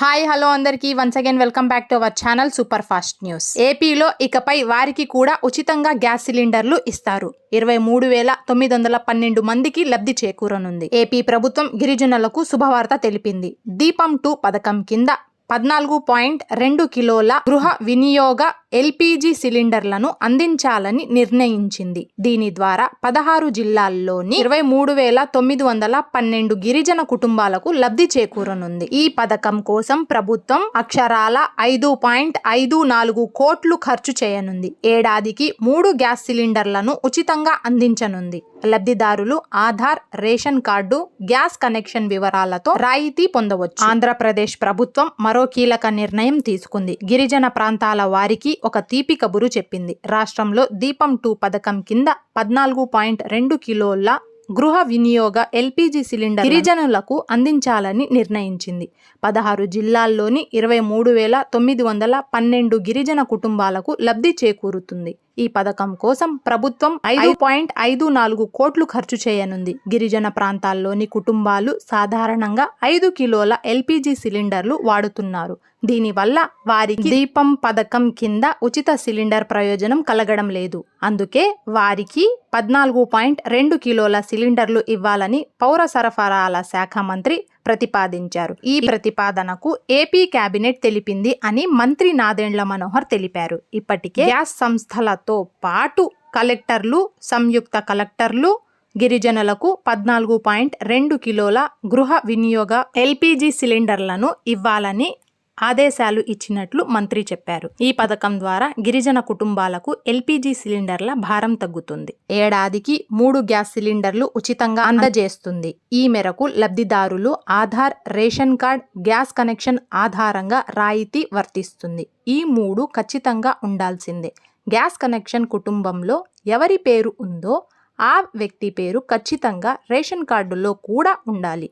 Hi hello అందరికీ. Once again welcome back to our channel super fast news ఏపీలో ఇకపై వారికి కూడా ఉచితంగా గ్యాస్ సిలిండర్లు ఇస్తారు. ఇరవై మూడు వేల తొమ్మిది వందల పన్నెండు మందికి లబ్ధి చేకూరనుంది. ఏపీ ప్రభుత్వం గిరిజనులకు శుభవార్త తెలిపింది. దీపం టూ పథకం కింద పద్నాలుగు పాయింట్ రెండు కిలోల గృహ వినియోగ ఎల్పీజీ సిలిండర్లను అందించాలని నిర్ణయించింది. దీని ద్వారా పదహారు జిల్లాల్లోని ఇరవై మూడు వేల తొమ్మిది వందల పన్నెండు గిరిజన కుటుంబాలకు లబ్ధి చేకూరనుంది. ఈ పథకం కోసం ప్రభుత్వం అక్షరాల ఐదు పాయింట్ ఐదు నాలుగు కోట్లు ఖర్చు చేయనుంది. ఏడాదికి మూడు గ్యాస్ సిలిండర్లను ఉచితంగా అందించనుంది. లబ్ధిదారులు Aadhaar ration card gas connection వివరాలతో రాయితీ పొందవచ్చు. ఆంధ్రప్రదేశ్ ప్రభుత్వం మరో కీలక నిర్ణయం తీసుకుంది. గిరిజన ప్రాంతాల వారికి ఒక తీపి కబురు చెప్పింది. రాష్ట్రంలో దీపం టూ పథకం కింద పద్నాలుగు పాయింట్ రెండు కిలోల గృహ వినియోగ ఎల్పిజి సిలిండర్ గిరిజనులకు అందించాలని నిర్ణయించింది. పదహారు జిల్లాల్లోని ఇరవై మూడు వేల తొమ్మిది వందల పన్నెండు గిరిజన కుటుంబాలకు లబ్ధి చేకూరుతుంది. ఈ పథకం కోసం ప్రభుత్వం ఐదు పాయింట్ ఐదు నాలుగు కోట్లు ఖర్చు చేయనుంది. గిరిజన ప్రాంతాల్లోని కుటుంబాలు సాధారణంగా ఐదు కిలోల ఎల్పీజీ సిలిండర్లు వాడుతున్నారు. దీనివల్ల వారికి దీపం పథకం కింద ఉచిత సిలిండర్ ప్రయోజనం కలగడం లేదు. అందుకే వారికి పద్నాలుగు పాయింట్ రెండు కిలోల సిలిండర్లు ఇవ్వాలని పౌర సరఫరాల శాఖ మంత్రి ప్రతిపాదించారు. ఈ ప్రతిపాదనకు ఏపీ కేబినెట్ తెలిపింది అని మంత్రి నాదెండ్ల మనోహర్ తెలిపారు. ఇప్పటికే గ్యాస్ సంస్థలతో పాటు కలెక్టర్లు సంయుక్త కలెక్టర్లు గిరిజనులకు పద్నాలుగు పాయింట్ రెండు కిలోల గృహ వినియోగ ఎల్పీజీ సిలిండర్లను ఇవ్వాలని ఆదేశాలు ఇచ్చినట్లు మంత్రి చెప్పారు. ఈ పథకం ద్వారా గిరిజన కుటుంబాలకు ఎల్పీజీ సిలిండర్ల భారం తగ్గుతుంది. ఏడాదికి మూడు గ్యాస్ సిలిండర్లు ఉచితంగా అందజేస్తుంది. ఈ మేరకు లబ్ధిదారులు Aadhaar ration card gas connection ఆధారంగా రాయితీ వర్తిస్తుంది. ఈ మూడు ఖచ్చితంగా ఉండాల్సిందే. గ్యాస్ కనెక్షన్ కుటుంబంలో ఎవరి పేరు ఉందో ఆ వ్యక్తి పేరు ఖచ్చితంగా రేషన్ కార్డులో కూడా ఉండాలి.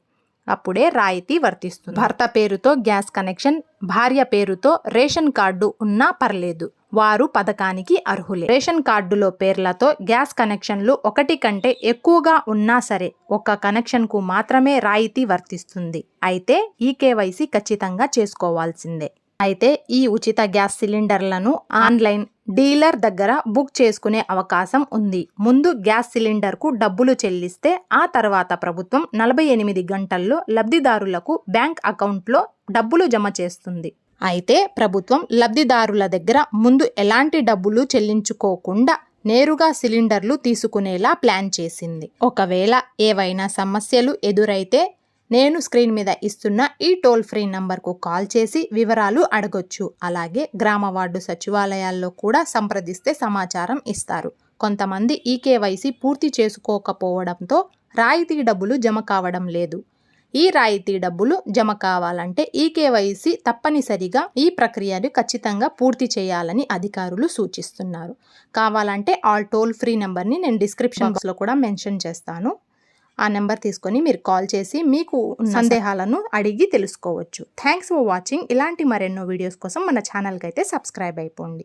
అప్పుడే రాయితీ వర్తిస్తుంది. భర్త పేరుతో గ్యాస్ కనెక్షన్ భార్య పేరుతో రేషన్ కార్డు ఉన్నా పర్లేదు. వారు పథకానికి అర్హులే. రేషన్ కార్డులో పేర్లతో గ్యాస్ కనెక్షన్లు ఒకటి కంటే ఎక్కువగా ఉన్నా సరే ఒక్క కనెక్షన్కు మాత్రమే రాయితీ వర్తిస్తుంది. అయితే ఈ కేవైసీ ఖచ్చితంగా చేసుకోవాల్సిందే. అయితే ఈ ఉచిత గ్యాస్ సిలిండర్లను ఆన్లైన్ డీలర్ దగ్గర బుక్ చేసుకునే అవకాశం ఉంది. ముందు గ్యాస్ సిలిండర్కు డబ్బులు చెల్లిస్తే ఆ తర్వాత ప్రభుత్వం నలభై ఎనిమిది గంటల్లో లబ్ధిదారులకు బ్యాంక్ అకౌంట్లో డబ్బులు జమ చేస్తుంది. అయితే ప్రభుత్వం లబ్ధిదారుల దగ్గర ముందు ఎలాంటి డబ్బులు చెల్లించుకోకుండా నేరుగా సిలిండర్లు తీసుకునేలా ప్లాన్ చేసింది. ఒకవేళ ఏవైనా సమస్యలు ఎదురైతే నేను స్క్రీన్ మీద ఇస్తున్న ఈ టోల్ ఫ్రీ నంబర్కు కాల్ చేసి వివరాలు అడగొచ్చు. అలాగే గ్రామ వార్డు సచివాలయాల్లో కూడా సంప్రదిస్తే సమాచారం ఇస్తారు. కొంతమంది ఈ కేవైసీ పూర్తి చేసుకోకపోవడంతో రాయితీ డబ్బులు జమ కావడం లేదు. ఈ రాయితీ డబ్బులు జమ కావాలంటే ఈ కేవైసీ తప్పనిసరిగా ఈ ప్రక్రియను ఖచ్చితంగా పూర్తి చేయాలని అధికారులు సూచిస్తున్నారు. కావాలంటే ఆల్ టోల్ ఫ్రీ నెంబర్ని నేను డిస్క్రిప్షన్ బాక్స్లో కూడా మెన్షన్ చేస్తాను. ఆ నెంబర్ తీసుకొని మీరు కాల్ చేసి మీకు సందేహాలను అడిగి తెలుసుకోవచ్చు. Thanks for watching. ఇలాంటి మరెన్నో వీడియోస్ కోసం మన ఛానల్కి అయితే సబ్స్క్రైబ్ అయిపోండి.